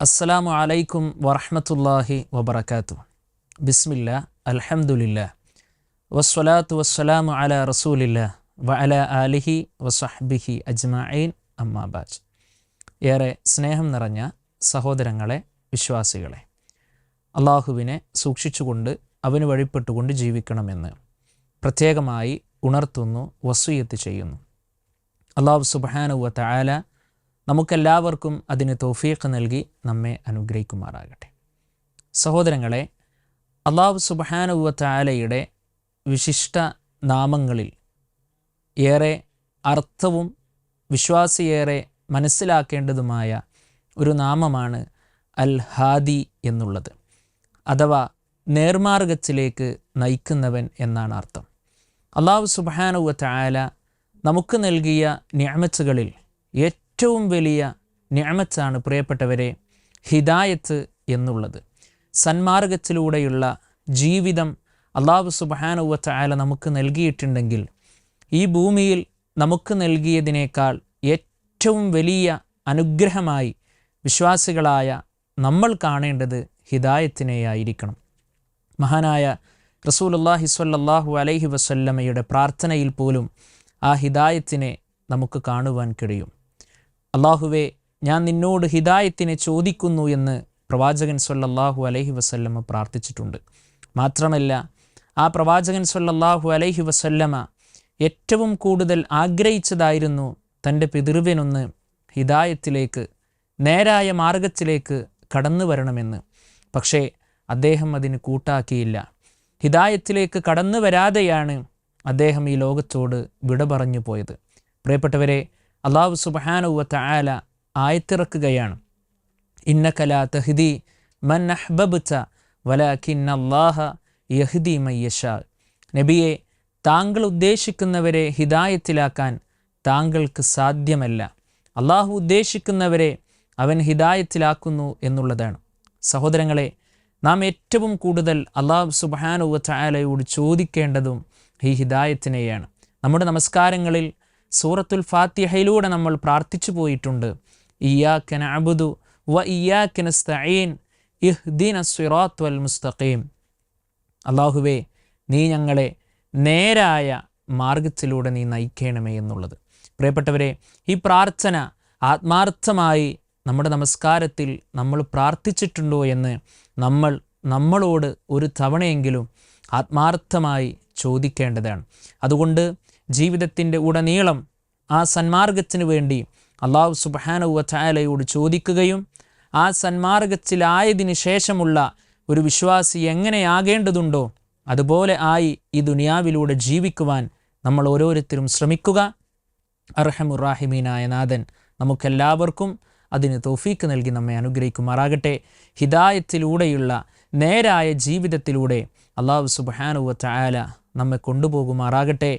അസ്സലാമു അലൈക്കും വറഹമത്തല്ലാഹി വബർക്കാത്തു ബിസ്മില്ല അലഹമുല്ല വസ്വലാത്തു വസ്സലാമു അല റസൂലില്ല വ അല ആലിഹി വസഹ്ബിഹി അജ്മഈൻ അമ്മാബാജ് ഏറെ സ്നേഹം നിറഞ്ഞ സഹോദരങ്ങളെ വിശ്വാസികളെ അള്ളാഹുവിനെ സൂക്ഷിച്ചുകൊണ്ട് അവന് വഴിപ്പെട്ടുകൊണ്ട് ജീവിക്കണമെന്ന് പ്രത്യേകമായി ഉണർത്തുന്നു വസൂയത്ത് ചെയ്യുന്നു. അള്ളാഹു സുബാനുവ തആല നമുക്കെല്ലാവർക്കും അതിന് തൗഫീഖ് നൽകി നമ്മെ അനുഗ്രഹിക്കുമാറാകട്ടെ. സഹോദരങ്ങളെ അള്ളാഹു സുബാനുവ തആലയുടെ വിശിഷ്ട നാമങ്ങളിൽ ഏറെ അർത്ഥവും വിശ്വാസിയേറെ മനസ്സിലാക്കേണ്ടതുമായ ഒരു നാമമാണ് അൽ ഹാദി എന്നുള്ളത്. അഥവാ നേർമാർഗത്തിലേക്ക് നയിക്കുന്നവൻ എന്നാണ് അർത്ഥം. അള്ളാഹു സുബാനുവ തആല നമുക്ക് നൽകിയ ഞാമത്തുകളിൽ ഏറ്റവും വലിയ ഞാമത്താണ് പ്രിയപ്പെട്ടവരെ ഹിദായത്ത് എന്നുള്ളത്. സന്മാർഗത്തിലൂടെയുള്ള ജീവിതം അള്ളാഹു സുബാനുവത്ത തആല നമുക്ക് നൽകിയിട്ടുണ്ടെങ്കിൽ ഈ ഭൂമിയിൽ നമുക്ക് നൽകിയതിനേക്കാൾ ഏറ്റവും വലിയ അനുഗ്രഹമായി വിശ്വാസികളായ നമ്മൾ കാണേണ്ടത് ഹിദായത്തിനെയായിരിക്കണം. മഹാനായ റസൂലുല്ലാഹി സ്വല്ലല്ലാഹു അലൈഹി വസല്ലമയുടെ പ്രാർത്ഥനയിൽ പോലും ആ ഹിദായത്തിനെ നമുക്ക് കാണുവാൻ കഴിയും. അള്ളാഹുവെ ഞാൻ നിന്നോട് ഹിദായത്തിനെ ചോദിക്കുന്നു എന്ന് പ്രവാചകൻ സൊല്ലാഹു അലൈഹി വസല്ലമ പ്രാർത്ഥിച്ചിട്ടുണ്ട്. മാത്രമല്ല ആ പ്രവാചകൻ സൊല്ലാഹു അലൈഹി വസല്ലമ ഏറ്റവും കൂടുതൽ ആഗ്രഹിച്ചതായിരുന്നു തന്റെ പിതൃവിനൊന്ന് ഹിദായത്തിലേക്ക് നേരായ മാർഗത്തിലേക്ക് കടന്നു വരണമെന്ന്. പക്ഷേ അദ്ദേഹം അതിന് കൂട്ടാക്കിയില്ല. ഹിദായത്തിലേക്ക് കടന്നു വരാതെയാണ് അദ്ദേഹം ഈ ലോകത്തോട് വിട പറഞ്ഞു പോയത്. പ്രിയപ്പെട്ടവരെ അള്ളാഹു സുബാനുവത്ത ആല ആയത്തിറക്കുകയാണ്. ഇന്നകലാ തഹ്ദി മൻ അഹ്ബബ്ത വലാഖിൻ അള്ളാഹ യഹ്ദി മയ്യഷാ നബിയെ താങ്കൾ ഉദ്ദേശിക്കുന്നവരെ ഹിദായത്തിലാക്കാൻ താങ്കൾക്ക് സാധ്യമല്ല. അള്ളാഹു ഉദ്ദേശിക്കുന്നവരെ അവൻ ഹിദായത്തിലാക്കുന്നു എന്നുള്ളതാണ്. സഹോദരങ്ങളെ നാം ഏറ്റവും കൂടുതൽ അള്ളാഹു സുബാനുവ ചായാലയോട് ചോദിക്കേണ്ടതും ഈ ഹിദായത്തിനെയാണ്. നമ്മുടെ നമസ്കാരങ്ങളിൽ സൂറത്തുൽ ഫാത്തിഹയിലൂടെ നമ്മൾ പ്രാർത്ഥിച്ചു പോയിട്ടുണ്ട്. ഇയാക്കന അബുദു വ മുസ്തഖീം. അള്ളാഹുവേ നീ ഞങ്ങളെ നേരായ മാർഗത്തിലൂടെ നീ നയിക്കണമേ എന്നുള്ളത്. പ്രിയപ്പെട്ടവരെ ഈ പ്രാർത്ഥന ആത്മാർത്ഥമായി നമ്മുടെ നമസ്കാരത്തിൽ നമ്മൾ പ്രാർത്ഥിച്ചിട്ടുണ്ടോ എന്ന് നമ്മൾ നമ്മളോട് ഒരു തവണയെങ്കിലും ആത്മാർത്ഥമായി ചോദിക്കേണ്ടതാണ്. അതുകൊണ്ട് ജീവിതത്തിന്റെ ഉടനീളം ആ സന്മാർഗത്തിന് വേണ്ടി അള്ളാഹു സുബാനുവ ചായാലയോട് ചോദിക്കുകയും ആ സന്മാർഗത്തിലായതിനു ശേഷമുള്ള ഒരു വിശ്വാസി എങ്ങനെയാകേണ്ടതുണ്ടോ അതുപോലെ ആയി ഈ ദുനിയാവിലൂടെ ജീവിക്കുവാൻ നമ്മൾ ഓരോരുത്തരും ശ്രമിക്കുക. അർഹമുറാഹിമീനായ നാഥൻ നമുക്കെല്ലാവർക്കും അതിന് തൗഫീക്ക് നൽകി നമ്മെ അനുഗ്രഹിക്കുമാറാകട്ടെ. ഹിദായത്തിലൂടെയുള്ള നേരായ ജീവിതത്തിലൂടെ അള്ളാഹു സുബാനുവ ചായാല നമ്മെ കൊണ്ടുപോകുമാറാകട്ടെ.